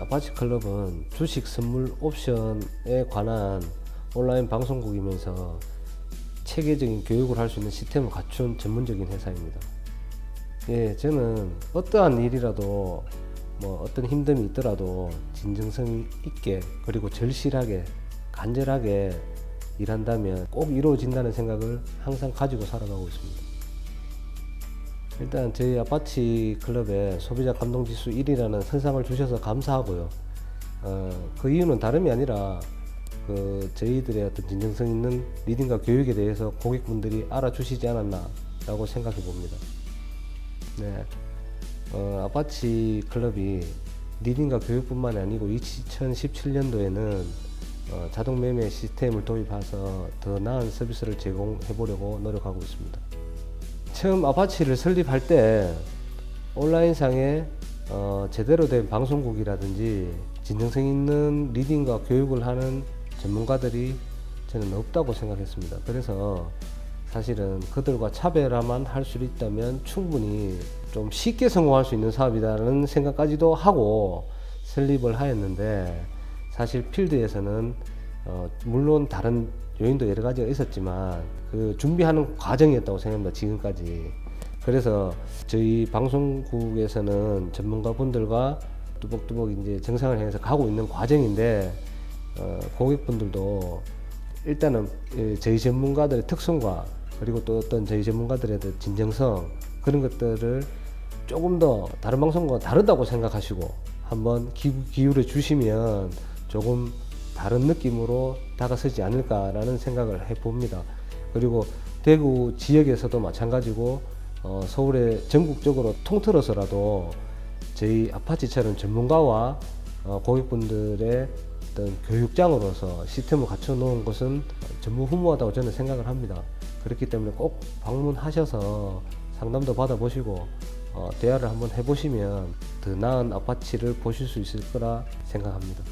아파치 클럽은 주식 선물 옵션에 관한 온라인 방송국이면서 체계적인 교육을 할 수 있는 시스템을 갖춘 전문적인 회사입니다. 예, 저는 어떠한 일이라도 뭐 어떤 힘듦이 있더라도 진정성 있게 그리고 절실하게 간절하게 일한다면 꼭 이루어진다는 생각을 항상 가지고 살아가고 있습니다. 일단 저희 아파치 클럽에 소비자 감동 지수 1위라는 선상을 주셔서 감사하고요. 어, 그 이유는 다름이 아니라 그 저희들의 어떤 진정성 있는 리딩과 교육에 대해서 고객분들이 알아주시지 않았나라고 생각해 봅니다. 네, 어, 아파치 클럽이 리딩과 교육뿐만이 아니고 2017년도에는 어, 자동 매매 시스템을 도입해서 더 나은 서비스를 제공해 보려고 노력하고 있습니다. 처음 아파치를 설립할 때 온라인상에 어, 제대로 된 방송국이라든지 진정성 있는 리딩과 교육을 하는 전문가들이 저는 없다고 생각했습니다. 그래서 사실은 그들과 차별화만 할 수 있다면 충분히 좀 쉽게 성공할 수 있는 사업이라는 생각까지도 하고 설립을 하였는데 사실 필드에서는 어, 물론 다른 요인도 여러 가지가 있었지만 그 준비하는 과정이었다고 생각합니다 지금까지. 그래서 저희 방송국에서는 전문가분들과 뚜벅뚜벅 이제 정상을 향해서 가고 있는 과정인데 어, 고객분들도 일단은 예, 저희 전문가들의 특성과 그리고 또 어떤 저희 전문가들의 진정성 그런 것들을 조금 더 다른 방송과 다르다고 생각하시고 한번 기, 기울여 주시면 조금 다른 느낌으로 다가서지 않을까라는 생각을 해봅니다. 그리고 대구 지역에서도 마찬가지고 어, 서울의 전국적으로 통틀어서라도 저희 아파치처럼 전문가와 어, 고객분들의 어떤 교육장으로서 시스템을 갖춰 놓은 것은 전무후무하다고 저는 생각을 합니다. 그렇기 때문에 꼭 방문하셔서 상담도 받아보시고 어, 대화를 한번 해보시면 더 나은 아파치를 보실 수 있을 거라 생각합니다.